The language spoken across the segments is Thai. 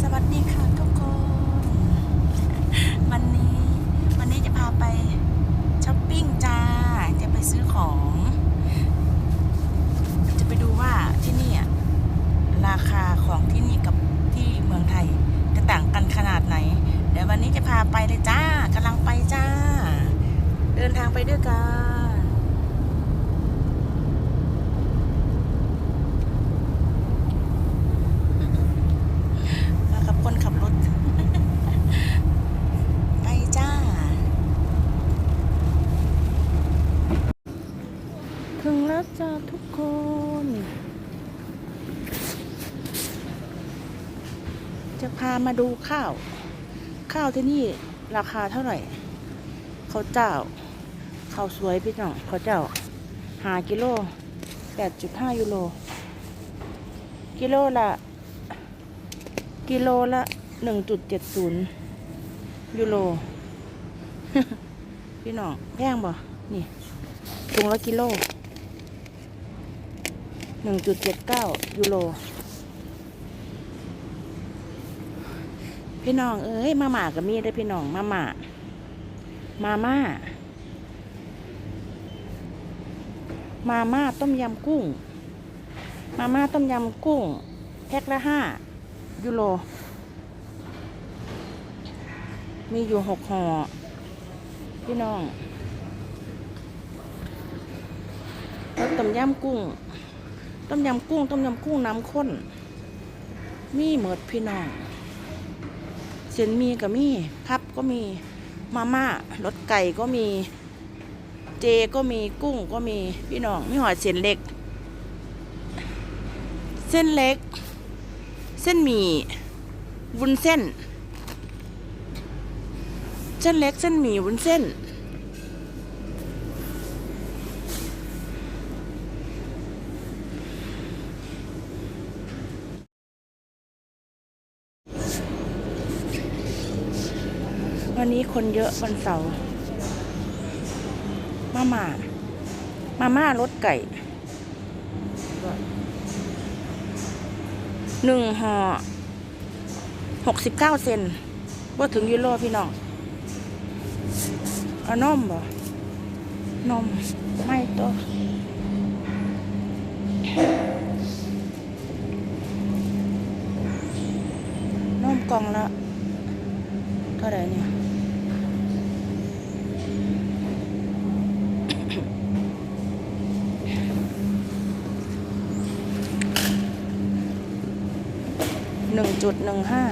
สวัสดีค่ะทุกคน วันนี้วันนี้จะพาไปช้อปปิ้งจ้า จะไปซื้อของ จะไปดูว่าที่นี่อะราคาของที่นี่กับที่เมืองไทย จะต่างกันขนาดไหน เดี๋ยววันนี้จะพาไปเลยจ้ากำลังไปจ้า เดินทางไปด้วยกัน มากับคนขับรถ ไปจ้า ถึงแล้วจ้าทุกคน จะพา มาดูข้าว ข้าวที่นี่ราคาเท่าไหร่ข้าวเจ้าข้าวสวยพี่น้องข้าวเจ้าหากิโลแปดจุดห้ายูโรกิโลละกิโลละหนึ่งจุดเจ็ดศูนย์ยูโรพี่น้องแพงบ่นี่ถุงละกิโลหนึ่งจุดเจ็ดเก้ายูโร พี่น้องเอ้ยมาหมากับมีได้พี่น้องมาหมามาม่า มาม่าต้มยำกุ้ง มาม่าต้มยำกุ้ง แพ็คละห้ายูโร มีอยู่หกห่อพี่น้องแล้วต้มยำกุ้ง ต้มยำกุ้ง ต้มยำกุ้งน้ำข้น มีหมดพี่น้อง ส้นมีก็มีพับก็มีมาม่ารสไก่ก็มีเจก็มีกุ้งก็มีพี่น้องมีหอยเส้นเล็ก เส้นเล็ก เส้นหมี่วุ้นเส้น เส้นเล็กเส้นหมี่วุ้นเส้น วันนี้คนเยอะวันเสาร์มาม่ามาม่ารสไก่หนึ่งห่อหกสิบเก้าเซนว่าถึงยูโรพี่น้องเอานมบ่นม ไม่โตะนมกล่องละเท่าไหร่เนี่ย จุดหนึ่งห้า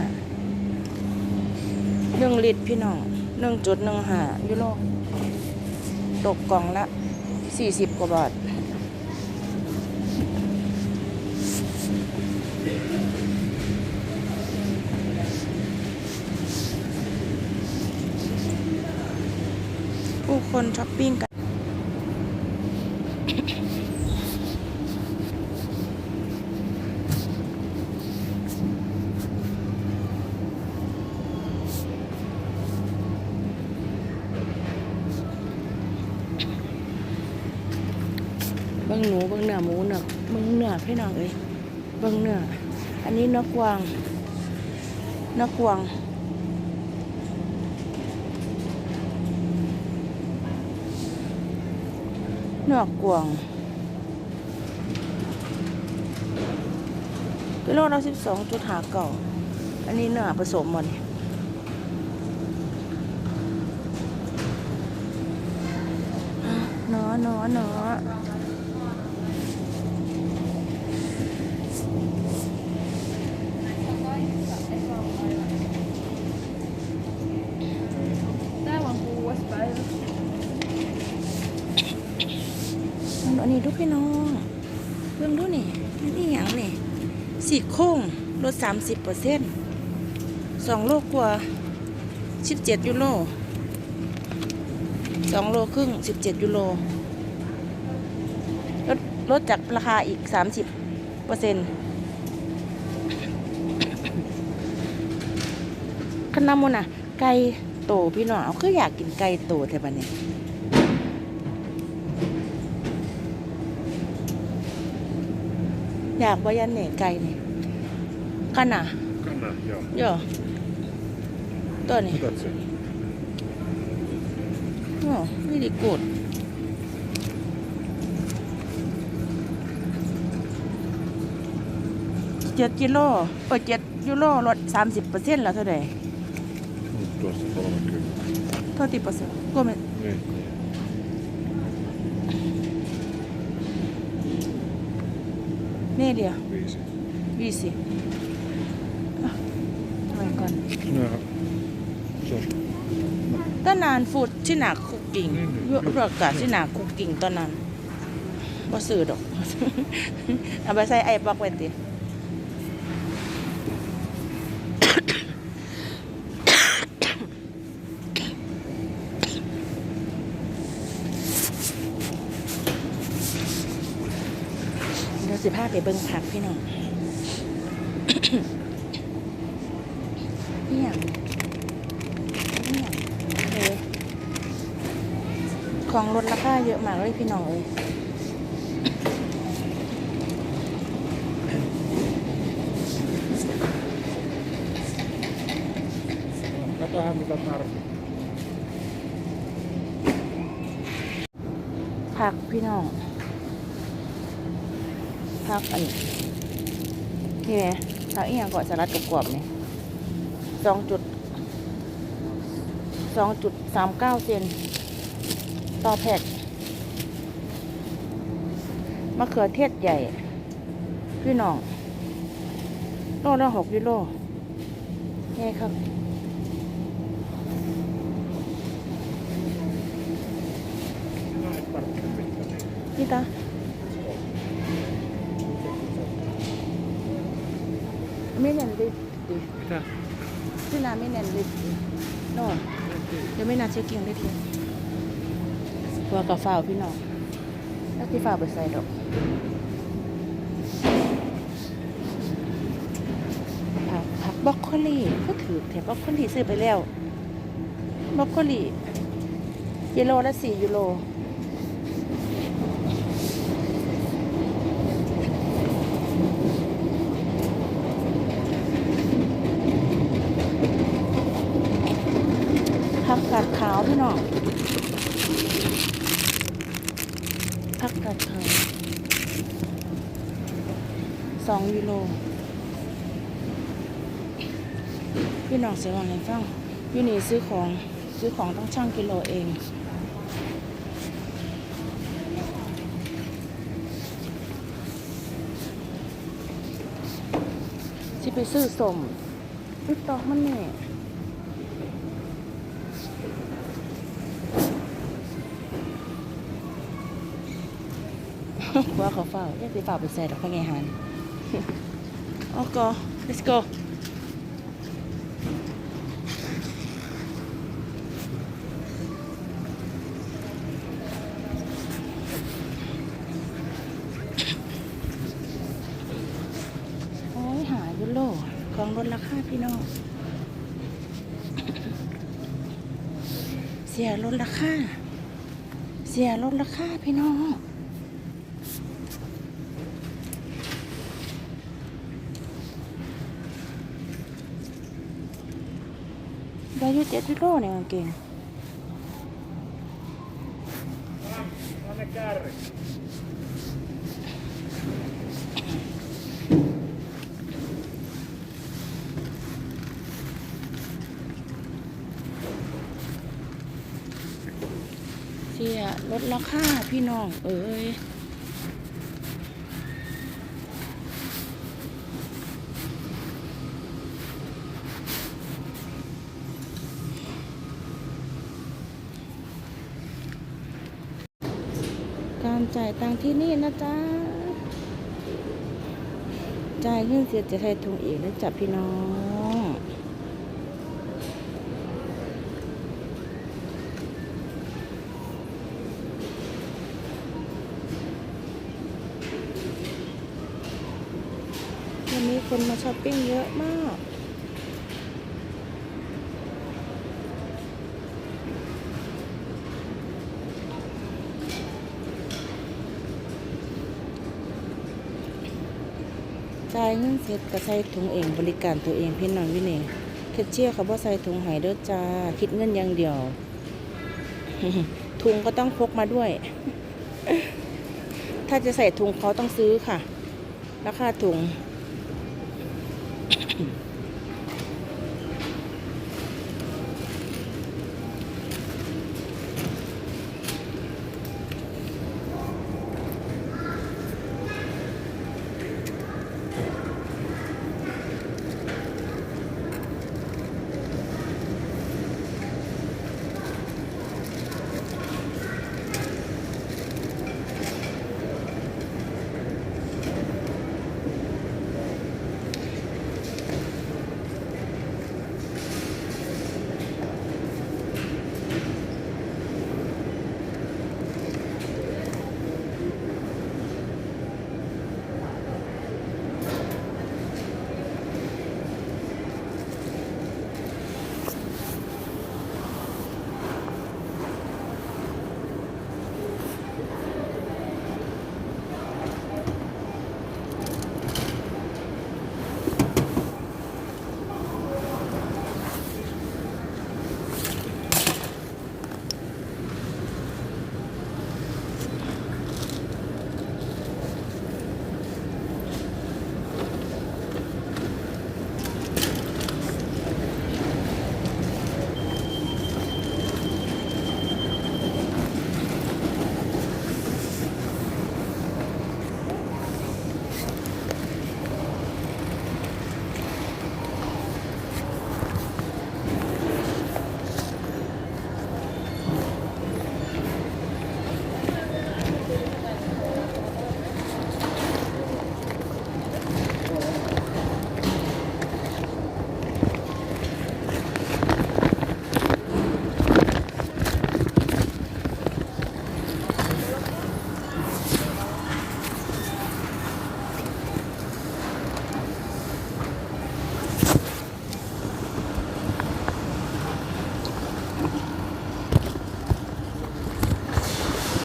หนึ่งลิตรพี่น้องหนึ่งจุดหนึ่งห้ายูโรตกกล่องละสี่สิบกว่าบาทผู้คนช้อปปิ้งกัน เบิ้งหนูเบิ้งเนื้อหมูเนื้อเบิ้งเนื้อพี่น้องเอ้ยเบิ้งเนื้ออันนี้นกวางนกวางนื้อกวางกิโลละสิบสองจุดหาเก่า อันนี้เนื้อผสมหมดนี่เนาะเนาะเนาะ Där var en på Åsberg. อันนี้ดู พี่น้องเบิ่งดูนี่อันนี่อย่างนี่สี่โค้งลดสามสิบเปอร์เซ็นต์สองโลกว่าสิบเจ็ดยูโรสองโลครึ่งสิบเจ็ดยูโรลดลดจากราคาอีกสามสิบเปอร์เซ็นต์ขนมนอะ ไก่โตพี่น้องเอาคืออยากกินไก่โตแต่บัดนี้ อยากว่ายันเหน่ไก่นี่กันอะ Kan det? Ja, Ja. ตัวนี้ that's it. โอ้ไม่ได้กดเจ็ดกิโลเปิดเจ็ดยูโรลดสามสิบเปอร์เซ็นต์แล้วเท่าไหร่ Mm, Tuossa kolmekymmentä. เท่าที่เปอร์เซ็นต์ก็ไม่ Niin. เน่เดียว Viisi. วีสิอะทำไมก่อน Jaha. Se on ต้นนานฟูดที่หนาคุกกิ่งนี่นี่ยุรากาศที่หนาคุกกิ่งตอนนั้นบ่ซื้อดอกเอาไปใส่ไอ้ปอกไว้ติ สิพาไปเบิ่งผักพี่น้องเนี่ยเนี่ยเลยของลดราคาเยอะมากเลยพี่น้องเอ้ย Katohan mitä tarvitsee. ผักพี่น้อง ผักอันนี้นี่ไงผักอีกอย่างก่อนสลัดกรอบๆนี่สองจุดสองจุดสามเก้าเซนต่อแพ็คมะเขือเทศใหญ่ พี่น้องโลละหกยูโรนี่ครับนี่ตา ไม่เน้นดิดิ Mitä? ที่นาไม่เน้นดิโน่นเดี๋ยวไม่นาเช็คกิ้งได้ทีตัวกับฝ้าพี่น้องแล้วที่ฝ้าไปใส่ดอกผักผักบรอกโคลีก็ถือแต่บรอกโคลีซื้อไปแล้วบรอกโคลีกิโลละสี่ยูโร ผักกาดขาว พี่น้องผักกาดขาวสองยูโรพี่น้องเสียวันไหนฟังอยู่นี่ซื้อของซื้อของต้องช่างกิโลเองที่ไปซื้อสมอุ๊ยตอมันเนี่ย ว่าเขาเฝ้าเรียกสิเฝ้าไปใส่ดอกพะไงหันโอเค let's go โอ้ยหายุโรของลดราคาพี่น้อง เสียลดราคา เสียลดราคาพี่น้อง ได้อยุเจ็ดยูโรเนี่ยกางเก่งเสียลดราคาพี่น้อง เอ้ยารจ่ายตังที่นี่นะจ๊ะ จ่ายเงินเสียจะไทยทุงอีกแล้วจับพี่น้องวันนี้คนมาช้อปปิ้งเยอะมากายเงินเสร็จก็ใส่ถุงเองบริการตัวเองพี่น้องวินี่แคชเชียร์เขาบ่ใส่ถุงหายเด้อจ้า คิดเงินอย่างเดียว ถุงก็ต้องพกมาด้วย ถ้าจะใส่ถุงเขาต้องซื้อค่ะ ราคาถุง